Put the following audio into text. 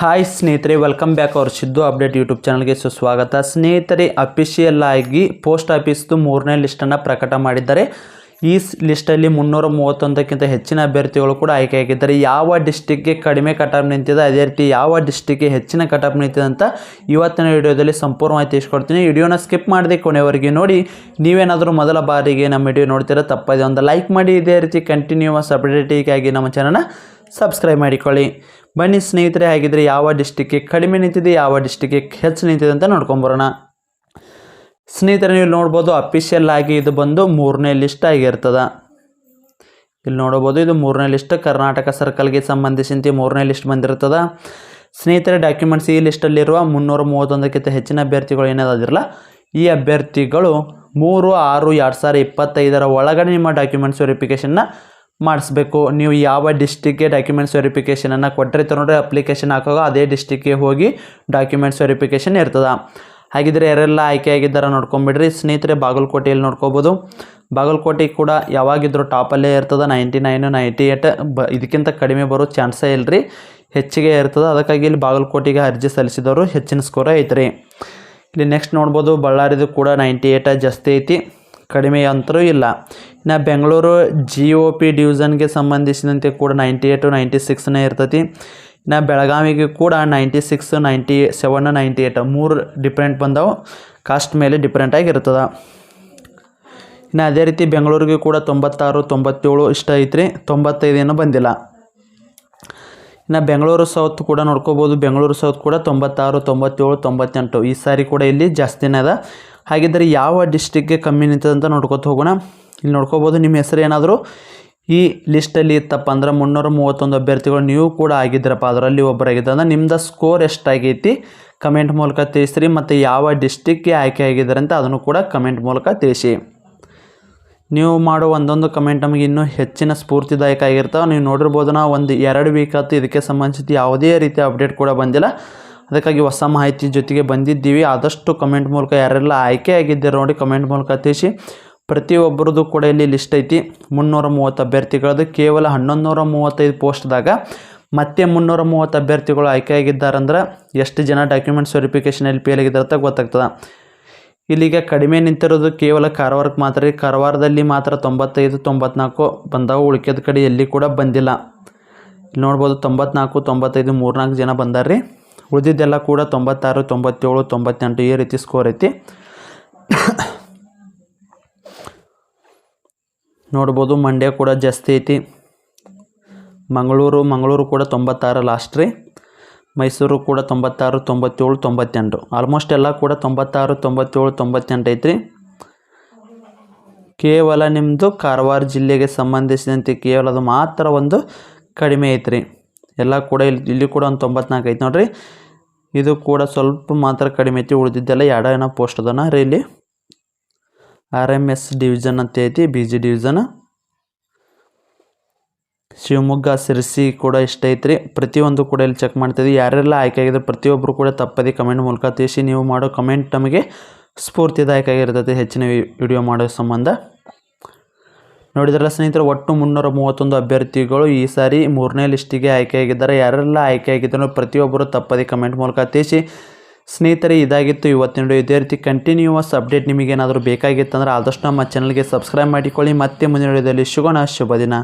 Hi ಸ್ನೇಹಿತರೆ welcome back ಅವ್ರ Siddu update YouTube ಚಾನಲ್ಗೆ ಸುಸ್ವಾಗತ. ಸ್ನೇಹಿತರೆ ಅಫಿಷಿಯಲ್ ಆಗಿ ಪೋಸ್ಟ್ ಆಫೀಸ್ದು ಮೂರನೇ ಲಿಸ್ಟನ್ನು ಪ್ರಕಟ ಮಾಡಿದ್ದಾರೆ. ಈ ಲಿಸ್ಟಲ್ಲಿ ಮುನ್ನೂರ ಮೂವತ್ತೊಂದಕ್ಕಿಂತ ಹೆಚ್ಚಿನ ಅಭ್ಯರ್ಥಿಗಳು ಕೂಡ ಆಯ್ಕೆಯಾಗಿದ್ದಾರೆ ಯಾವ ಡಿಸ್ಟಿಕ್ಗೆ ಕಡಿಮೆ ಕಟಾಪ್ ನಿಂತಿದೆ, ಅದೇ ರೀತಿ ಯಾವ ಡಿಸ್ಟಿಕ್ಗೆ ಹೆಚ್ಚಿನ ಕಟಾಪ್ ನಿಂತಿದೆ ಅಂತ ಇವತ್ತಿನ ವಿಡಿಯೋದಲ್ಲಿ ಸಂಪೂರ್ಣ ಸಂಪೂರ್ಣವಾಗಿ ಇಸ್ಕೊಡ್ತೀನಿ ವಿಡಿಯೋನ ಸ್ಕಿಪ್ ಮಾಡದೆ ಕೊನೆವರೆಗೆ ನೋಡಿ, ನೀವೇನಾದರೂ ಮೊದಲ ಬಾರಿಗೆ ನಮ್ಮ ವಿಡಿಯೋ ನೋಡ್ತೀರಾ ತಪ್ಪದೆ ಒಂದು ಲೈಕ್ ಮಾಡಿ. ಇದೇ ರೀತಿ ಕಂಟಿನ್ಯೂಸ್ ಅಪ್ಡೇಟಿಗಾಗಿ ನಮ್ಮ ಚಾನಲ್ನ ಸಬ್ಸ್ಕ್ರೈಬ್ ಮಾಡಿಕೊಳ್ಳಿ. ಬನ್ನಿ ಸ್ನೇಹಿತರೆ, ಹಾಗಿದ್ರೆ ಯಾವ ಡಿಸ್ಟಿಕ್ಗೆ ಕಡಿಮೆ ನಿಂತಿದೆ, ಯಾವ ಡಿಸ್ಟಿಕ್ಗೆ ಹೆಚ್ಚು ನಿಂತಿದೆ ಅಂತ ನೋಡ್ಕೊಂಬರೋಣ. ಸ್ನೇಹಿತರೆ, ನೀವು ನೋಡ್ಬೋದು ಅಫಿಷಿಯಲ್ ಆಗಿ ಇದು ಬಂದು ಮೂರನೇ ಲಿಸ್ಟ್ ಆಗಿರ್ತದೆ. ಇಲ್ಲಿ ನೋಡಬಹುದು ಇದು ಮೂರನೇ ಲಿಸ್ಟ್ ಕರ್ನಾಟಕ ಸರ್ಕಲ್ಗೆ ಸಂಬಂಧಿಸಿದ ಮೂರನೇ ಲಿಸ್ಟ್ ಬಂದಿರ್ತದ. ಸ್ನೇಹಿತರೆ ಡಾಕ್ಯುಮೆಂಟ್ಸ್ ಈ ಲಿಸ್ಟಲ್ಲಿರುವ ಮುನ್ನೂರ ಮೂವತ್ತೊಂದಕ್ಕಿಂತ ಹೆಚ್ಚಿನ ಅಭ್ಯರ್ಥಿಗಳು ಏನಾದಿರಲ್ಲ ಈ ಅಭ್ಯರ್ಥಿಗಳು ಮೂರು, ಆರು, ಎರಡು ಸಾವಿರ ಇಪ್ಪತ್ತೈದರ ಒಳಗಡೆ ನಿಮ್ಮ ಡಾಕ್ಯುಮೆಂಟ್ಸ್ ವೆರಿಫಿಕೇಷನ್ನ ಮಾಡಿಸ್ಬೇಕು. ನೀವು ಯಾವ ಡಿಸ್ಟಿಕ್ಗೆ ಡಾಕ್ಯುಮೆಂಟ್ಸ್ ವೆರಿಫಿಕೇಷನನ್ನು ಕೊಟ್ಟರೆ ನೋಡ್ರಿ ಅಪ್ಲಿಕೇಶನ್ ಹಾಕೋ ಅದೇ ಡಿಸ್ಟಿಕ್ಗೆ ಹೋಗಿ ಡಾಕ್ಯುಮೆಂಟ್ಸ್ ವೆರಿಫಿಕೇಷನ್ ಇರ್ತದ. ಹಾಗಿದ್ರೆ ಯಾರೆಲ್ಲ ಆಯ್ಕೆಯಾಗಿದ್ದಾರೆ ನೋಡ್ಕೊಂಬಿಡ್ರಿ. ಸ್ನೇಹಿತರೆ, ಬಾಗಲಕೋಟೆಯಲ್ಲಿ ನೋಡ್ಕೋಬೋದು. ಬಾಗಲಕೋಟೆ ಕೂಡ ಯಾವಾಗಿದ್ದರೂ ಟಾಪಲ್ಲೇ ಇರ್ತದೆ. ನೈಂಟಿ ನೈನು ನೈಂಟಿ ಏಟ್ ಬ ಇದಕ್ಕಿಂತ ಕಡಿಮೆ ಬರೋ ಚಾನ್ಸೇ ಇಲ್ಲರಿ ಹೆಚ್ಚಿಗೆ ಇರ್ತದೆ. ಅದಕ್ಕಾಗಿ ಇಲ್ಲಿ ಬಾಗಲಕೋಟೆಗೆ ಅರ್ಜಿ ಸಲ್ಲಿಸಿದವರು ಹೆಚ್ಚಿನ ಸ್ಕೋರ್ ಐತ್ರಿ. ಇಲ್ಲಿ ನೆಕ್ಸ್ಟ್ ನೋಡ್ಬೋದು. ಬಳ್ಳಾರಿದು ಕೂಡ ನೈಂಟಿ ಏಟ ಜಾಸ್ತಿ ಐತಿ. ಕಡಿಮೆ ಅಂತರೂ ಇಲ್ಲ. ಇನ್ನು ಬೆಂಗಳೂರು ಜಿ ಒ ಪಿ ಡಿವಿಷನ್ಗೆ ಸಂಬಂಧಿಸಿದಂತೆ ಕೂಡ ನೈಂಟಿ ಏಟು ನೈಂಟಿ ಸಿಕ್ಸ್ನೇ ಇರ್ತೈತಿ. ಇನ್ನು ಬೆಳಗಾವಿಗೆ ಕೂಡ ninety six ninety seven ninety eight ಮೂರು ಡಿಫ್ರೆಂಟ್ ಬಂದವು. ಕಾಸ್ಟ್ ಮೇಲೆ ಡಿಫ್ರೆಂಟ್ ಆಗಿರ್ತದೆ ಇನ್ನು ಅದೇ ರೀತಿ ಬೆಂಗಳೂರಿಗೆ ಕೂಡ ತೊಂಬತ್ತಾರು, ತೊಂಬತ್ತೇಳು ಇಷ್ಟ ಐತ್ರಿ. ತೊಂಬತ್ತೈದೇನು ಬಂದಿಲ್ಲ. ಇನ್ನು ಬೆಂಗಳೂರು ಸೌತ್ ಕೂಡ ನೋಡ್ಕೋಬೋದು. ಬೆಂಗಳೂರು ಸೌತ್ ಕೂಡ ತೊಂಬತ್ತಾರು, ತೊಂಬತ್ತೇಳು, ತೊಂಬತ್ತೆಂಟು ಈ ಸಾರಿ ಕೂಡ ಇಲ್ಲಿ ಜಾಸ್ತಿನೇ ಅದ. ಹಾಗಿದ್ದರೆ ಯಾವ ಡಿಸ್ಟಿಕ್ಗೆ ಕಮ್ಮಿ ನಿಂತದೆ ಅಂತ ನೋಡ್ಕೊತ ಹೋಗೋಣ. ಇಲ್ಲಿ ನೋಡ್ಕೋಬೋದು ನಿಮ್ಮ ಹೆಸರು ಏನಾದರೂ. ಈ ಲಿಸ್ಟಲ್ಲಿ ಇತ್ತಪ್ಪ ಅಂದ್ರೆ ಮುನ್ನೂರ ಮೂವತ್ತೊಂದು ಅಭ್ಯರ್ಥಿಗಳು ನೀವು ಕೂಡ ಆಗಿದ್ದೀರಪ್ಪ. ಅದರಲ್ಲಿ ಒಬ್ಬರಾಗಿದ್ದ ಅಂದ್ರೆ ನಿಮ್ದು ಸ್ಕೋರ್ ಎಷ್ಟಾಗೈತಿ? ಕಮೆಂಟ್ ಮೂಲಕ ತಿಳಿಸ್ರಿ. ಮತ್ತು ಯಾವ ಡಿಸ್ಟಿಕ್ಗೆ ಆಯ್ಕೆ ಆಗಿದ್ದಾರೆ ಅಂತ ಅದನ್ನು ಕೂಡ ಕಮೆಂಟ್ ಮೂಲಕ ತಿಳಿಸಿ. ನೀವು ಮಾಡೋ ಒಂದೊಂದು ಕಮೆಂಟ್ ನಮಗೆ ಇನ್ನೂ ಹೆಚ್ಚಿನ ಸ್ಫೂರ್ತಿದಾಯಕ ಆಗಿರ್ತಾವೆ. ನೀವು ನೋಡಿರ್ಬೋದು ನಾವು ಒಂದು ಎರಡು ವೀಕ್ ಆಯ್ತು ಇದಕ್ಕೆ ಸಂಬಂಧಿಸಿದ ಯಾವುದೇ ರೀತಿಯ ಅಪ್ಡೇಟ್ ಕೂಡ ಬಂದಿಲ್ಲ. ಅದಕ್ಕಾಗಿ ಹೊಸ ಮಾಹಿತಿ ಜೊತೆಗೆ ಬಂದಿದ್ದೀವಿ. ಆದಷ್ಟು ಕಮೆಂಟ್ ಮೂಲಕ ಯಾರೆಲ್ಲ ಆಯ್ಕೆ ಆಗಿದ್ದೀರ ನೋಡಿ ಕಮೆಂಟ್ ಮೂಲಕ ತಿಳಿಸಿ. ಪ್ರತಿಯೊಬ್ಬರದ್ದು ಕೂಡ ಇಲ್ಲಿ ಲಿಸ್ಟ್ ಐತಿ. ಮುನ್ನೂರ ಮೂವತ್ತು ಅಭ್ಯರ್ಥಿಗಳದ್ದು. ಕೇವಲ ಹನ್ನೊಂದು ನೂರ ಮೂವತ್ತೈದು ಪೋಸ್ಟ್ದಾಗ ಮತ್ತೆ ಮುನ್ನೂರ ಮೂವತ್ತು ಅಭ್ಯರ್ಥಿಗಳು ಆಯ್ಕೆ ಆಗಿದ್ದಾರಂದ್ರೆ ಎಷ್ಟು ಜನ ಡಾಕ್ಯುಮೆಂಟ್ಸ್ ವೆರಿಫಿಕೇಷನಲ್ಲಿ ಫೇಲ್ ಆಗಿದ್ದಾರೆ ಅಂತ ಗೊತ್ತಾಗ್ತದೆ. ಇಲ್ಲಿಗೆ ಕಡಿಮೆ ನಿಂತಿರೋದು ಕೇವಲ ಕಾರವಾರಕ್ಕೆ ಮಾತ್ರ ಕಾರವಾರದಲ್ಲಿ ಮಾತ್ರ ತೊಂಬತ್ತೈದು, ತೊಂಬತ್ನಾಲ್ಕು ಬಂದಾವು. ಉಳಿಕೆದ ಕಡೆ ಎಲ್ಲಿ ಕೂಡ ಬಂದಿಲ್ಲ. ಇಲ್ಲಿ ನೋಡ್ಬೋದು ತೊಂಬತ್ನಾಲ್ಕು, ತೊಂಬತ್ತೈದು ಮೂರ್ನಾಲ್ಕು ಜನ ಬಂದಾರ್ರಿ. ಉಳಿದಿದ್ದೆಲ್ಲ ಕೂಡ ತೊಂಬತ್ತಾರು, ತೊಂಬತ್ತೇಳು, ತೊಂಬತ್ತೆಂಟು ಈ ರೀತಿ ಸ್ಕೋರ್ ಐತಿ. ನೋಡ್ಬೋದು ಮಂಡ್ಯ ಕೂಡ ಜಾಸ್ತಿ ಐತಿ. ಮಂಗಳೂರು ಮಂಗಳೂರು ಕೂಡ ತೊಂಬತ್ತಾರು ಲಾಸ್ಟ್ ರೀ. ಮೈಸೂರು ಕೂಡ ತೊಂಬತ್ತಾರು, ತೊಂಬತ್ತೇಳು, ತೊಂಬತ್ತೆಂಟು. ಆಲ್ಮೋಸ್ಟ್ ಎಲ್ಲ ಕೂಡ ತೊಂಬತ್ತಾರು, ತೊಂಬತ್ತೇಳು, ತೊಂಬತ್ತೆಂಟು ಐತ್ರಿ. ಕೇವಲ ನಿಮ್ಮದು ಕಾರವಾರ ಜಿಲ್ಲೆಗೆ ಸಂಬಂಧಿಸಿದಂತೆ ಕೇವಲ ಅದು ಮಾತ್ರ ಒಂದು ಕಡಿಮೆ ಐತ್ರಿ. ಎಲ್ಲ ಕೂಡ ಇಲ್ಲಿ ಇಲ್ಲಿ ಕೂಡ ಒಂದು ತೊಂಬತ್ನಾಲ್ಕು ಐತಿ ನೋಡ್ರಿ. ಇದು ಕೂಡ ಸ್ವಲ್ಪ ಮಾತ್ರ ಕಡಿಮೆ ಐತಿ, ಉಳಿದಿದ್ದೆಲ್ಲ ಎರಡೋ ಏನೋ ಪೋಸ್ಟ್ ಅದನ ರೀ ಇಲ್ಲಿ. ಆರ್ ಎಂ ಎಸ್ ಡಿವಿಷನ್ ಅಂತ ಐತಿ B G division Shivamogga Sirsi ಕೂಡ ಇಷ್ಟ ಐತ್ರಿ. ಪ್ರತಿಯೊಂದು ಕೂಡ ಇಲ್ಲಿ ಚೆಕ್ ಮಾಡ್ತಿದ್ವಿ. ಯಾರೆಲ್ಲ ಆಯ್ಕೆ ಆಗಿದ್ರೆ ಪ್ರತಿಯೊಬ್ಬರು ಕೂಡ ತಪ್ಪದೆ ಕಮೆಂಟ್ ಮೂಲಕ ತಿಳಿಸಿ. ನೀವು ಮಾಡೋ ಕಮೆಂಟ್ ನಮಗೆ ಸ್ಫೂರ್ತಿದಾಯಕ ಆಗಿರ್ತೈತಿ ಹೆಚ್ಚಿನ ವಿಡಿಯೋ ಮಾಡೋ ಸಂಬಂಧ. ನೋಡಿದ್ರಲ್ಲ ಸ್ನೇಹಿತರೆ, ಒಟ್ಟು ಮುನ್ನೂರ ಮೂವತ್ತೊಂದು ಅಭ್ಯರ್ಥಿಗಳು ಈ ಸಾರಿ ಮೂರನೇ ಲಿಸ್ಟಿಗೆ ಆಯ್ಕೆಯಾಗಿದ್ದಾರೆ. ಯಾರೆಲ್ಲ ಆಯ್ಕೆಯಾಗಿದ್ದಾರೋ ಪ್ರತಿಯೊಬ್ಬರು ತಪ್ಪದೆ ಕಮೆಂಟ್ ಮೂಲಕ ತಿಳಿಸಿ. ಸ್ನೇಹಿತರೆ, ಇದಾಗಿತ್ತು ಇವತ್ತಿನ ಇದೇ ರೀತಿ ಕಂಟಿನ್ಯೂವಸ್ ಅಪ್ಡೇಟ್ ನಿಮಗೇನಾದರೂ ಬೇಕಾಗಿತ್ತಂದ್ರೆ ಆದಷ್ಟು ನಮ್ಮ ಚಾನಲ್ಗೆ ಸಬ್ಸ್ಕ್ರೈಬ್ ಮಾಡಿಕೊಳ್ಳಿ. ಮತ್ತೆ ಮುಂದಿನ ವಿಡಿಯೋದಲ್ಲಿ ಶುಭ ದಿನ.